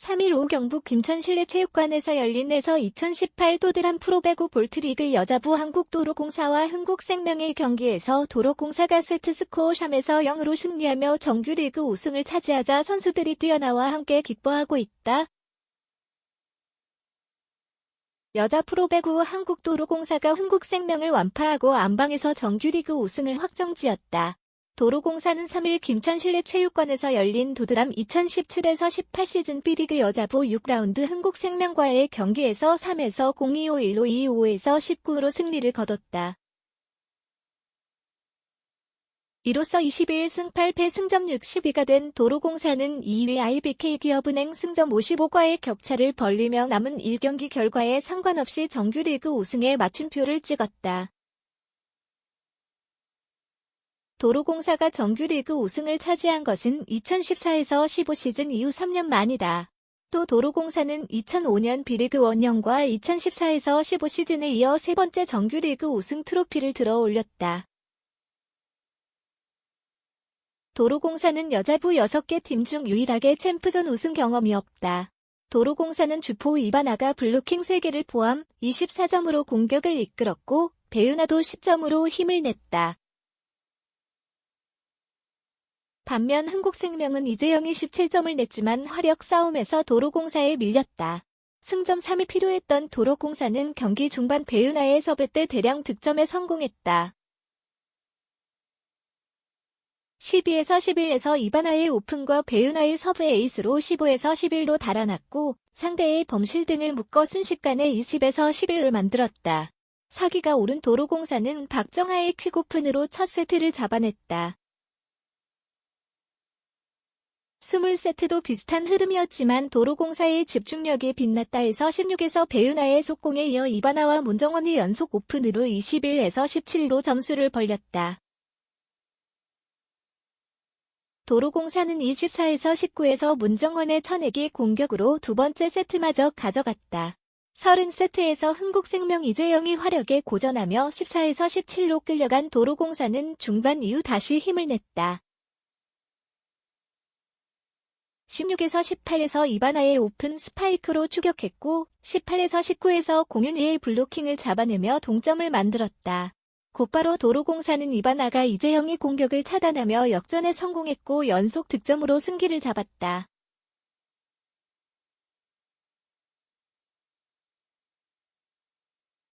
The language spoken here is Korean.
3일 오후 경북 김천실내체육관에서 열린 에서 2018 토드람 프로배구 볼트리그 여자부 한국도로공사와 흥국생명의 경기에서 도로공사가 세트스코어 3에서 0으로 승리하며 정규리그 우승을 차지하자 선수들이 뛰어나와 함께 기뻐하고 있다. 여자 프로배구 한국도로공사가 흥국생명을 완파하고 안방에서 정규리그 우승을 확정지었다. 도로공사는 3일 김천실내체육관에서 열린 도드람 2017에서 18 시즌 B리그 여자부 6라운드 흥국생명과의 경기에서 3에서 025-1로 25에서 19로 승리를 거뒀다. 이로써 21 승 8패 승점 62가 된 도로공사는 2위 IBK 기업은행 승점 55과의 격차를 벌리며 남은 1경기 결과에 상관없이 정규리그 우승에 맞춤표를 찍었다. 도로공사가 정규리그 우승을 차지한 것은 2014에서 15 시즌 이후 3년 만이다. 또 도로공사는 2005년 B리그 원년과 2014에서 15 시즌에 이어 세 번째 정규리그 우승 트로피를 들어 올렸다. 도로공사는 여자부 6개 팀 중 유일하게 챔프전 우승 경험이 없다. 도로공사는 주포 이바나가 블루킹 3개를 포함 24점으로 공격을 이끌었고 배윤아도 10점으로 힘을 냈다. 반면 흥국생명은 이재영이 17점을 냈지만 화력 싸움에서 도로공사에 밀렸다. 승점 3이 필요했던 도로공사는 경기 중반 배윤아의 서브 때 대량 득점에 성공했다. 12에서 11에서 이바나의 오픈과 배윤아의 서브 에이스로 15에서 11로 달아났고 상대의 범실 등을 묶어 순식간에 20에서 11을 만들었다. 사기가 오른 도로공사는 박정아의 퀵오픈으로 첫 세트를 잡아냈다. 20세트도 비슷한 흐름이었지만 도로공사의 집중력이 빛났다 해서 16에서 배윤아의 속공에 이어 이바나와 문정원이 연속 오픈으로 21에서 17로 점수를 벌렸다. 도로공사는 24에서 19에서 문정원의 천액이 공격으로 두 번째 세트마저 가져갔다. 30세트에서 흥국생명 이재영이 화력에 고전하며 14에서 17로 끌려간 도로공사는 중반 이후 다시 힘을 냈다. 16에서 18에서 이바나의 오픈 스파이크로 추격했고 18에서 19에서 공윤희의 블로킹을 잡아내며 동점을 만들었다. 곧바로 도로공사는 이바나가 이재영의 공격을 차단하며 역전에 성공했고 연속 득점으로 승기를 잡았다.